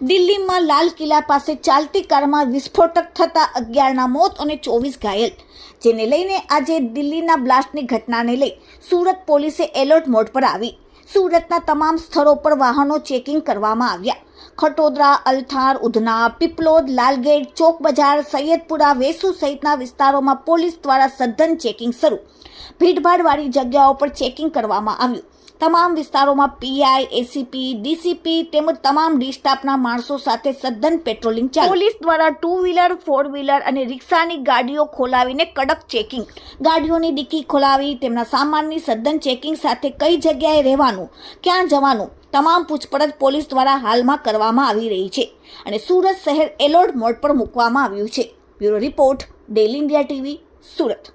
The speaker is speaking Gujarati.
દિલ્હીમાં લાલ કિલ્લા પાસે ચાલતી કારમાં વિસ્ફોટક થતા અગિયારના મોત અને ચોવીસ ઘાયલ. જેને લઈને આજે દિલ્હીના બ્લાસ્ટની ઘટનાને લઈ સુરત પોલીસે એલર્ટ મોડ પર આવી. સુરતના તમામ સ્થળો પર વાહનો ચેકિંગ કરવામાં આવ્યા. ખટોદરા, અલથાર, ઉધના, પીપલોદ, લાલગેટ, ચોક બજાર, સૈયદપુરા, વેસુ સહિતના વિસ્તારોમાં પોલીસ દ્વારા સઘન ચેકિંગ શરૂ. ભીડભાડવાળી જગ્યાઓ પર ચેકિંગ કરવામાં આવ્યું. તમામ વિસ્તારોમાં પીઆઈ એસીપી ડીસીપી તેમજ તમામ ડી સ્ટાફના માણસો સાથે સદ્દન પેટ્રોલિંગ ચાલુ. પોલીસ દ્વારા ટુ વ્હીલર ફોર વ્હીલર અને રિક્ષાની ગાડીઓ ખોલાવીને કડક ચેકિંગ. ગાડીઓની ડિક્કી ખોલાવી તેમના સામાનની સદ્દન ચેકિંગ સાથે કઈ જગ્યાએ રહેવાનું ક્યાં જવાનું તમામ પૂછપરછ પોલીસ દ્વારા હાલમાં કરવામાં આવી રહી છે. અને સુરત શહેર એલર્ટ મોડ પર મૂકવામાં આવ્યું છે. Bureau report daily India TV Surat.